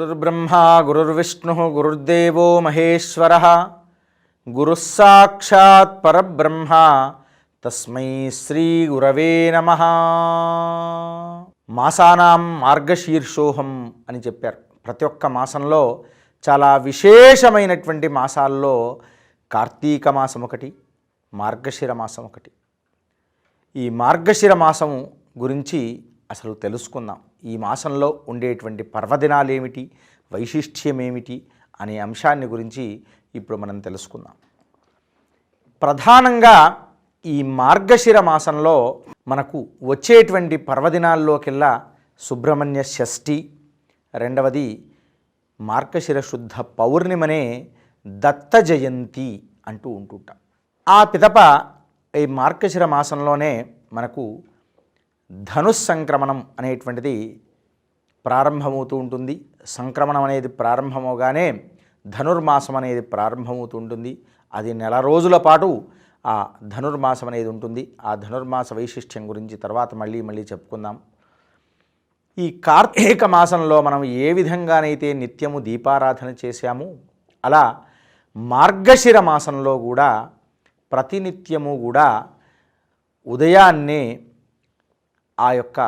గురుర్బ్రహ్మ గురుర్విష్ణు గురుర్దేవో మహేశ్వర గురుస్సాక్షాత్ పరబ్రహ్మ తస్మై శ్రీ గురవే నమ. మాసానాం మార్గశీర్షోహం అని చెప్పారు. ప్రతి ఒక్క మాసంలో చాలా విశేషమైనటువంటి మాసాల్లో కార్తీక మాసం ఒకటి మార్గశిర మాసం ఒకటి. ఈ మార్గశిర మాసం గురించి అసలు తెలుసుకుందాం. ఈ మాసంలో ఉండేటువంటి పర్వదినాలు ఏమిటి వైశిష్ట్యం ఏమిటి అనే అంశాన్ని గురించి ఇప్పుడు మనం తెలుసుకుందాం. ప్రధానంగా ఈ మార్గశిర మాసంలో మనకు వచ్చేటువంటి పర్వదినాల్లోకెల్లా సుబ్రహ్మణ్య షష్ఠి రెండవది మార్గశిర శుద్ధ పౌర్ణిమనే దత్త జయంతి అంటూ ఉంటుంటాం. ఆ పిదప ఈ మార్గశిర మాసంలోనే మనకు ధనుస్సంక్రమణం అనేటువంటిది ప్రారంభమవుతూ ఉంటుంది. సంక్రమణం అనేది ప్రారంభమవగానే ధనుర్మాసం అనేది ప్రారంభమవుతూ ఉంటుంది. అది నెల రోజుల పాటు ఆ ధనుర్మాసం అనేది ఉంటుంది. ఆ ధనుర్మాస వైశిష్ట్యం గురించి తర్వాత మళ్ళీ మళ్ళీ చెప్పుకుందాం. ఈ కార్తీక మాసంలో మనం ఏ విధంగానైతే నిత్యము దీపారాధన చేశాము అలా మార్గశిర మాసంలో కూడా ప్రతినిత్యము కూడా ఉదయాన్నే ఆ యొక్క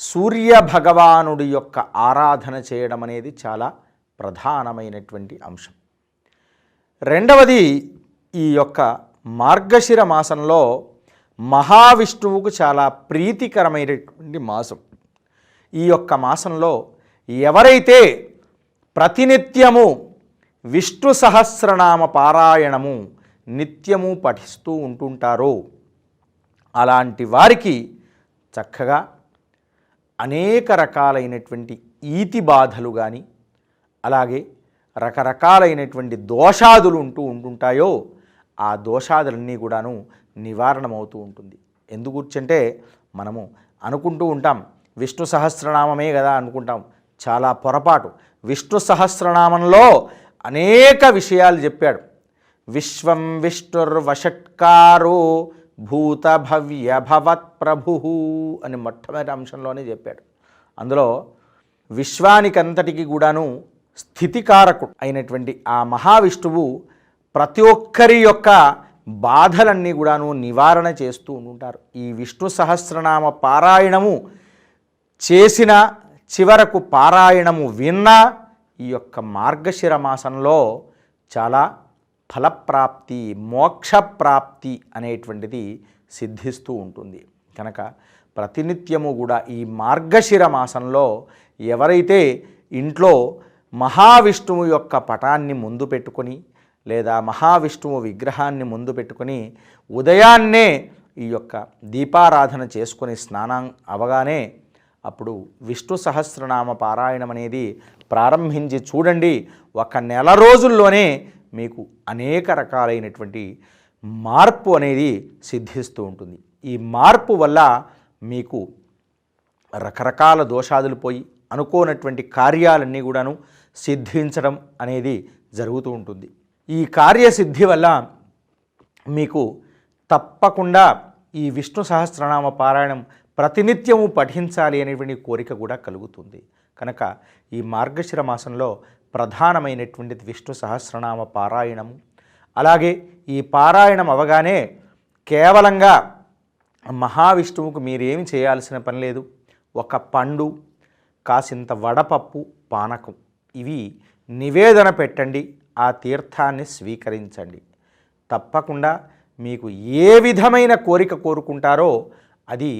సూర్య భగవానుడి యొక్క ఆరాధన చేయడం అనేది చాలా ప్రధానమైనటువంటి అంశం. రెండవది ఈ యొక్క మార్గశిర మాసంలో మహావిష్ణువుకు చాలా ప్రీతికరమైనటువంటి మాసం. ఈ యొక్క మాసంలో ఎవరైతే ప్రతినిత్యము విష్ణు సహస్రనామ పారాయణము నిత్యము పఠిస్తూ ఉంటుంటారో అలాంటి వారికి చక్కగా అనేక రకాలైనటువంటి ఈతి బాధలు కానీ అలాగే రకరకాలైనటువంటి దోషాదులు ఉంటూ ఉంటుంటాయో ఆ దోషాదులన్నీ కూడాను నివారణమవుతూ ఉంటుంది. ఎందుకూర్చుంటే మనము అనుకుంటూ ఉంటాం విష్ణు సహస్రనామమే కదా అనుకుంటాం చాలా పొరపాటు. విష్ణు సహస్రనామంలో అనేక విషయాలు చెప్పాడు. విశ్వం విష్ణుర్వషట్కారు భూత భవ్య ప్రభు అని మొట్టమొదటి అంశంలోనే చెప్పాడు. అందులో విశ్వానికంతటికి కూడాను స్థితికారకుడు అయినటువంటి ఆ మహావిష్ణువు ప్రతి ఒక్కరి యొక్క బాధలన్నీ కూడాను నివారణ చేస్తూ ఉంటారు ఈ విష్ణు సహస్రనామ పారాయణము చేసిన చివరకు పారాయణము విన్నా ఈ యొక్క మార్గశిర మాసంలో చాలా ఫలప్రాప్తి మోక్షప్రాప్తి అనేటువంటిది సిద్ధిస్తూ ఉంటుంది. కనుక ప్రతినిత్యము కూడా ఈ మార్గశిర మాసంలో ఎవరైతే ఇంట్లో మహావిష్ణువు యొక్క పటాన్ని ముందు పెట్టుకొని లేదా మహావిష్ణువు విగ్రహాన్ని ముందు పెట్టుకొని ఉదయాన్నే ఈ యొక్క దీపారాధన చేసుకొని స్నానం అవగానే అప్పుడు విష్ణు సహస్రనామ పారాయణం అనేది ప్రారంభించి చూడండి. ఒక నెల రోజుల్లోనే మీకు అనేక రకాలైనటువంటి మార్పు అనేది సిద్ధిస్తూ ఉంటుంది. ఈ మార్పు వల్ల మీకు రకరకాల దోషాదులు పోయి అనుకోనటువంటి కార్యాలన్నీ కూడాను సిద్ధించడం అనేది జరుగుతూ ఉంటుంది. ఈ కార్యసిద్ధి వల్ల మీకు తప్పకుండా ఈ విష్ణు సహస్రనామ పారాయణం ప్రతినిత్యము పఠించాలి అనేటువంటి కోరిక కూడా కలుగుతుంది. కనుక ఈ మార్గశిర మాసంలో ప్రధానమైనటువంటిది విష్ణు సహస్రనామ పారాయణము. అలాగే ఈ పారాయణం అవగానే కేవలంగా మహావిష్ణువుకు మీరేమి చేయాల్సిన పని లేదు. ఒక పండు కాసింత వడపప్పు పానకం ఇవి నివేదన పెట్టండి ఆ తీర్థాన్ని స్వీకరించండి. తప్పకుండా మీకు ఏ విధమైన కోరిక కోరుకుంటారో అది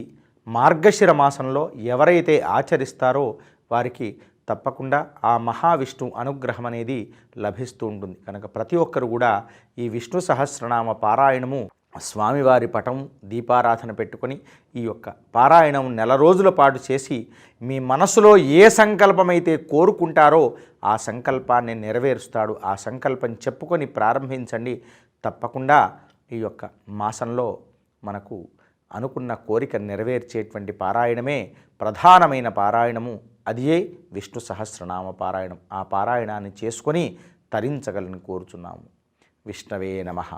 మార్గశిర మాసంలో ఎవరైతే ఆచరిస్తారో వారికి తప్పకుండా ఆ మహావిష్ణు అనుగ్రహం అనేది లభిస్తూ ఉంటుంది. కనుక ప్రతి ఒక్కరు కూడా ఈ విష్ణు సహస్రనామ పారాయణము స్వామివారి పటం దీపారాధన పెట్టుకొని ఈ యొక్క పారాయణం నెల రోజుల పాటు చేసి మీ మనసులో ఏ సంకల్పమైతే కోరుకుంటారో ఆ సంకల్పాన్ని నెరవేరుస్తాడు. ఆ సంకల్పం చెప్పుకొని ప్రారంభించండి. తప్పకుండా ఈ యొక్క మాసంలో మనకు అనుకున్న కోరిక నెరవేర్చేటువంటి పారాయణమే ప్రధానమైన పారాయణము. అదియే విష్ణు సహస్రనామ పారాయణం. ఆ పారాయణాన్ని చేసుకొని తరించగలని కోరుచున్నాము. విష్ణవే నమః.